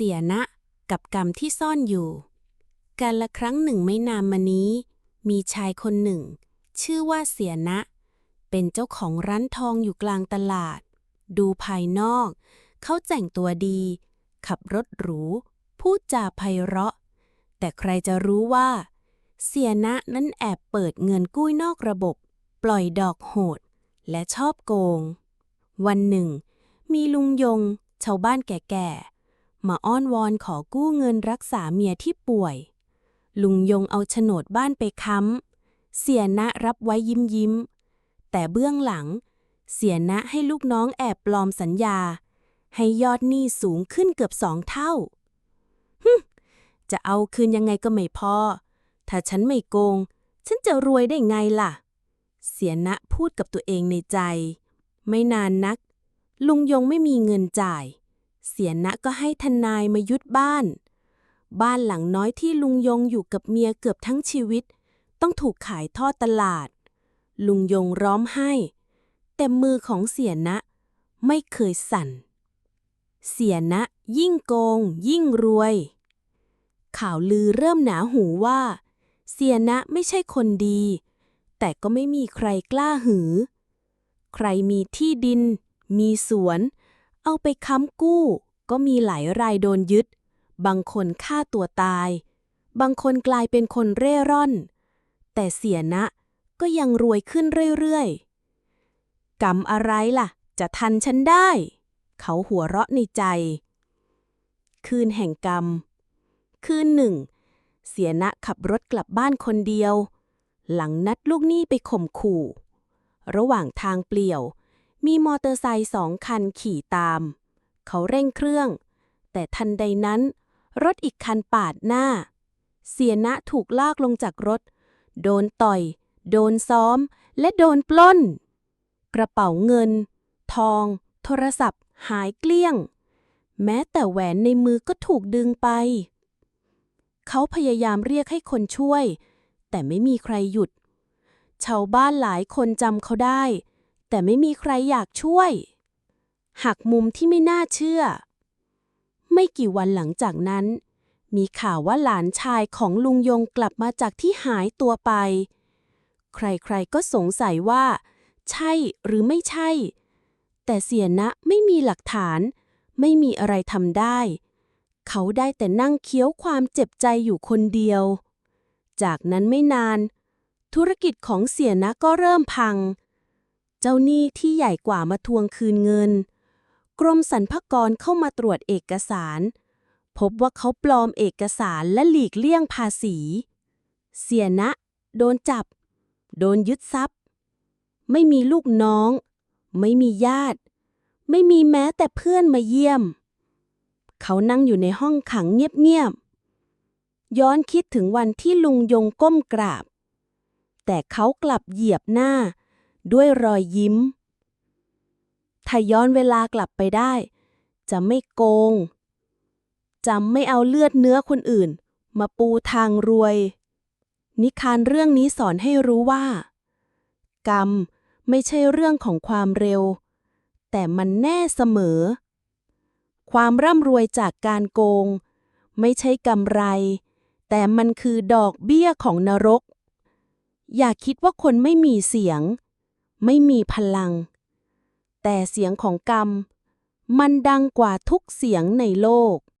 เสียนะ กับกรรมที่ซ่อนอยู่ การละครั้งหนึ่งไม่นานมานี้ มีชายคนหนึ่ง ชื่อว่าเสียนะ เป็นเจ้าของร้านทองอยู่กลางตลาด ดูภายนอก เขาแต่งตัวดี ขับรถหรู พูดจาไพเราะ แต่ใครจะรู้ว่า เสียนะนั้นแอบเปิดเงินกู้นอกระบบ ปล่อยดอกโหด และชอบโกง วันหนึ่ง มีลุงยง ชาวบ้านแก่ๆ มาอ้อนวอนขอกู้เงินรักษาเมียที่ป่วย ลุงยงเอาโฉนดบ้านไปค้ำเสียนะรับไว้ยิ้มยิ้ม แต่เบื้องหลัง เสียนะให้ลูกน้องแอบปลอมสัญญา ให้ยอดหนี้สูงขึ้นเกือบสองเท่าฮึจะเอาคืนยังไงก็ไม่พอ ถ้าฉันไม่โกง ฉันจะรวยได้ไงล่ะ เสียนะพูดกับตัวเองในใจ ไม่นานนัก ลุงยงไม่มีเงินจ่าย เสียนะก็ให้ทนายมายึดบ้าน บ้านหลังน้อยที่ลุงยงอยู่กับเมียเกือบทั้งชีวิต ต้องถูกขายทอดตลาด ลุงยงร้องไห้ แต่มือของเสียนะ ไม่เคยสั่น เสียนะยิ่งโกง ยิ่งรวย ข่าวลือเริ่มหนาหูว่า เสียนะไม่ใช่คนดี แต่ก็ไม่มีใครกล้าหือ ใครมีที่ดิน มีสวน เอาไปค้ำกู้ ก็มีหลายรายโดนยึด บางคนฆ่าตัวตาย บางคนกลายเป็นคนเร่ร่อน แต่เสียนะก็ยังรวยขึ้นเรื่อยๆ กรรมอะไรล่ะ จะทันฉันได้ เขาหัวเราะในใจ คืนแห่งกรรม คืนหนึ่ง เสียนะขับรถกลับบ้านคนเดียว หลังนัดลูกหนี้ไปข่มขู่ ระหว่างทางเปลี่ยว มีมอเตอร์ไซค์สองคันขี่ตาม เขาเร่งเครื่อง แต่ทันใดนั้น รถอีกคันปาดหน้า เสียนะถูกลากลงจากรถ โดนต่อย โดนซ้อม และโดนปล้น กระเป๋าเงิน ทอง โทรศัพท์ หายเกลี้ยง แม้แต่แหวนในมือก็ถูกดึงไป เขาพยายามเรียกให้คนช่วย แต่ไม่มีใครหยุด ชาวบ้านหลายคนจำเขาได้ แต่ไม่มีใครอยากช่วย หักมุมที่ไม่น่าเชื่อ ไม่กี่วันหลังจากนั้น มีข่าวว่าหลานชายของลุงยงกลับมาจากที่หายตัวไป ใครๆก็สงสัยว่า ใช่หรือไม่ใช่ แต่เสียนะไม่มีหลักฐาน ไม่มีอะไรทำได้ เขาได้แต่นั่งเคี้ยวความเจ็บใจอยู่คนเดียว จากนั้นไม่นาน ธุรกิจของเสียนะก็เริ่มพัง เจ้าหนี้ที่ใหญ่กว่ามาทวงคืนเงิน กรมสรรพากรเข้ามาตรวจเอกสาร พบว่าเขาปลอมเอกสารและหลีกเลี่ยงภาษี เสียนะ โดนจับ โดนยึดทรัพย์ ไม่มีลูกน้อง ไม่มีญาติ ไม่มีแม้แต่เพื่อนมาเยี่ยม เขานั่งอยู่ในห้องขังเงียบๆ ย้อนคิดถึงวันที่ลุงยงก้มกราบ แต่เขากลับเหยียบหน้า ด้วยรอยยิ้ม ถ้าย้อนเวลากลับไปได้ จะไม่โกงจะไม่เอาเลือดเนื้อคนอื่น มาปูทางรวย นิทานเรื่องนี้สอนให้รู้ว่า กรรมไม่ใช่เรื่องของความเร็ว แต่มันแน่เสมอ ความร่ำรวยจากการโกง ไม่ใช่กำไร แต่มันคือดอกเบี้ยของนรก อย่าคิดว่าคนไม่มีเสียง ไม่มีพลัง แต่เสียงของกรรม มันดังกว่าทุกเสียงในโลก